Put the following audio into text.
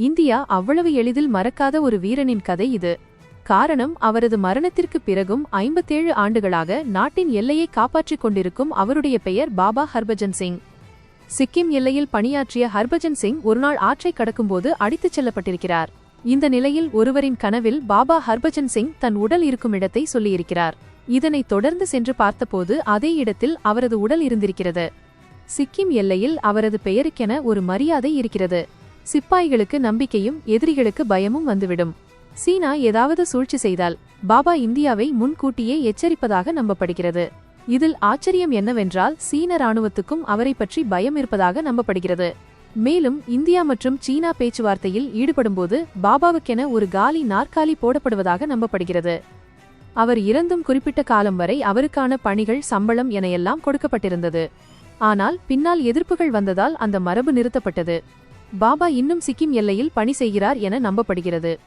India அவ்வளவு எளிதில் மறக்காத ஒரு வீரனின் கதை இது. காரணம் அவரது மரணத்திற்கு பிறகும் ஐம்பத்தேழு ஆண்டுகளாக நாட்டின் எல்லையை காப்பாற்றிக் கொண்டிருக்கும் அவருடைய பெயர் பாபா ஹர்பஜன் சிங். சிக்கிம் எல்லையில் பணியாற்றிய ஹர்பஜன் சிங் ஒருநாள் ஆற்றை கடக்கும்போது அடித்துச் செல்லப்பட்டிருக்கிறார். இந்த நிலையில் ஒருவரின் கனவில் பாபா ஹர்பஜன் சிங் தன் உடல் இருக்கும் இடத்தை சொல்லியிருக்கிறார். இதனைத் தொடர்ந்து சென்று பார்த்தபோது அதே இடத்தில் அவரது உடல் இருந்திருக்கிறது. சிக்கிம் எல்லையில் அவரது பெயருக்கென ஒரு மரியாதை இருக்கிறது. சிப்பாய்களுக்கு நம்பிக்கையும் எதிரிகளுக்கு பயமும் வந்துவிடும். சீனா ஏதாவது சூழ்ச்சி செய்தால் பாபா இந்தியாவை முன்கூட்டியே எச்சரிப்பதாக நம்பப்படுகிறது. இதில் ஆச்சரியம் என்னவென்றால் சீன ராணுவத்துக்கும் அவரை பற்றி பயம் இருப்பதாக நம்பப்படுகிறது. மேலும் இந்தியா மற்றும் சீனா பேச்சுவார்த்தையில் ஈடுபடும்போது பாபாவுக்கென ஒரு காலி நாற்காலி போடப்படுவதாக நம்பப்படுகிறது. அவர் இறந்தும் குறிப்பிட்ட காலம் வரை அவருக்கான பணிகள் சம்பளம் என எல்லாம் கொடுக்கப்பட்டிருந்தது. ஆனால் பின்னால் எதிர்ப்புகள் வந்ததால் அந்த மரபு நிறுத்தப்பட்டது. பாபா இன்னும் சிக்கிம் எல்லையில் பணி செய்கிறார் என நம்பப்படுகிறது.